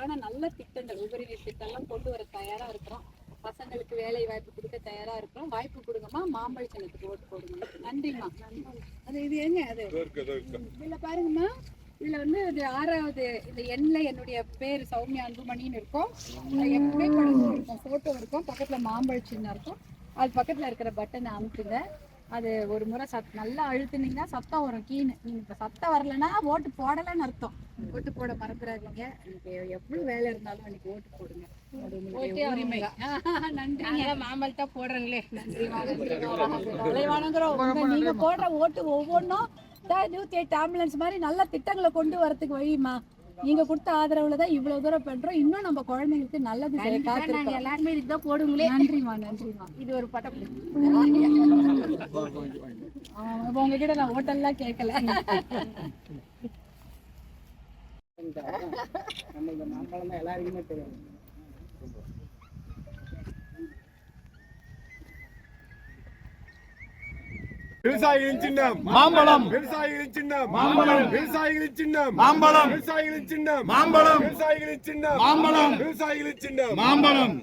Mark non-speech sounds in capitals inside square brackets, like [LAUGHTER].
ஆனா நல்ல திட்டங்கள் உபரி நீர் திட்டம்லாம் கொண்டு வர தயாரா இருக்கிறோம். பசங்களுக்கு வேலை வாய்ப்பு கொடுக்க தயாரா இருக்கிறோம். வாய்ப்பு கொடுங்கம்மா மாம்பழ சின்னத்துக்கு ஓட்டு போடுங்க நன்றிம்மா. அது இது ஏங்க அது? இதுல பாருங்கம்மா. இதுல வந்து இது ஆறாவது இந்த எண்ணில் என்னுடைய பேர் சௌமியா அன்புமணின்னு இருக்கும். என் புகைப்படம் இருக்கும் போட்டோ இருக்கும். பக்கத்துல மாம்பழ சின்னம் இருக்கும். அது பக்கத்துல இருக்கிற பட்டனை அமுத்துங்க. அது ஒரு முறை சத் நல்லா அழுத்துனீங்கன்னா சத்தம் வரும் கீனு நீங்க இப்ப சத்தம் வரலைன்னா ஓட்டு போடலைன்னு அர்த்தம். ஓட்டு போட மறந்துடாதீங்க எனக்கு எவ்வளவு வேலை இருந்தாலும் எனக்கு ஓட்டு போடுங்க. [LAUGHS] நீங்க போடுற ஓட்டு ஒவ்வொன்றும் நூத்தி எட்டு ஆம்புலன்ஸ் மாதிரி நல்ல திட்டங்களை கொண்டு வரதுக்கு வழிமா நீங்க கொடுத்த ஆதரவுல தான் இவ்வளவு தூரம் பண்றோம். இன்னும் நம்ம குழந்தைங்களுக்கு நல்லது நாங்க எல்லாருமே இதுக்கு தான் போடுங்களே. நன்றிமா நன்றிமா இது ஒரு பட்டம் [LAUGHS] இப்ப உங்ககிட்ட நான் ஓட்டெல்லாம் கேட்கல மாம்பழம் தான் எல்லாருக்குமே தெரியும் விவசாயிகளின் சின்னம். மாம்பழம். விவசாயிகளின் சின்னம். மாம்பழம். விவசாயிகளின் சின்னம். மாம்பழம். விவசாயிகளின் சின்னம். மாம்பழம். விவசாயிகளின் சின்னம். மாம்பழம். விவசாயிகளின் சின்னம். மாம்பழம்.